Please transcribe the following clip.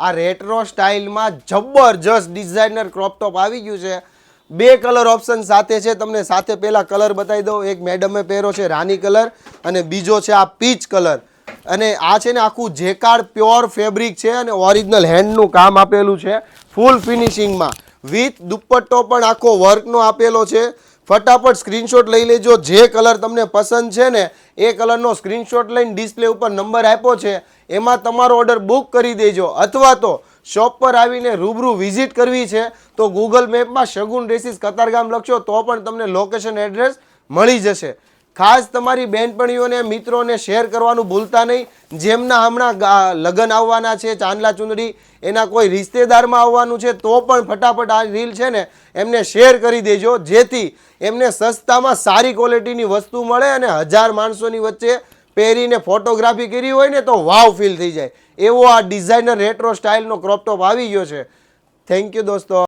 આ રેટ્રો સ્ટાઇલમાં જબરજસ્ત designer crop top આવી ગયું છે. બે કલર ઓપ્શન સાથે છે. તમને સાથે પહેલાં કલર બતાવી દઉં. એક મેડમે પહેરો છે રાની કલર અને બીજો છે આ પીચ કલર અને આ છે ને આખું જેકાર્ડ પ્યોર ફેબ્રિક છે અને ઓરિજિનલ હેન્ડનું કામ આપેલું છે. ફૂલ ફિનિશિંગમાં વિથ દુપટ્ટો પણ આખો વર્કનો આપેલો છે. ફટાફટ સ્ક્રીનશોટ લઈ લેજો. જે કલર તમને પસંદ છે ને, એ કલરનો સ્ક્રીનશોટ લઈને ડિસ્પ્લે ઉપર નંબર આપ્યો છે, એમાં તમારો ઓર્ડર બુક કરી દેજો. અથવા તો શોપ પર આવીને રૂબરૂ વિઝિટ કરવી છે, તો ગૂગલ મેપમાં શગુન રેસીસ કતારગામ લખશો, તો પણ તમને લોકેશન એડ્રેસ મળી જશે. ખાસ તમારી બહેનપણીઓને મિત્રોને શેર કરવાનું ભૂલતા નહીં. જેમના હમણાં લગ્ન આવવાના છે, ચાંદલા ચુંદડી, એના કોઈ રિશ્તેદારમાં આવવાનું છે, તો પણ ફટાફટ આ રીલ છે ને, એમને શેર કરી દેજો. જેથી એમને સસ્તામાં સારી ક્વોલિટીની વસ્તુ મળે અને હજાર માણસોની વચ્ચે પહેરીને ફોટોગ્રાફી કરી હોય ને, તો વાવ ફીલ થઈ જાય. એવો આ ડિઝાઇનર રેટ્રો સ્ટાઇલનો ક્રોપટોપ આવી ગયો છે. થેન્ક યુ દોસ્તો.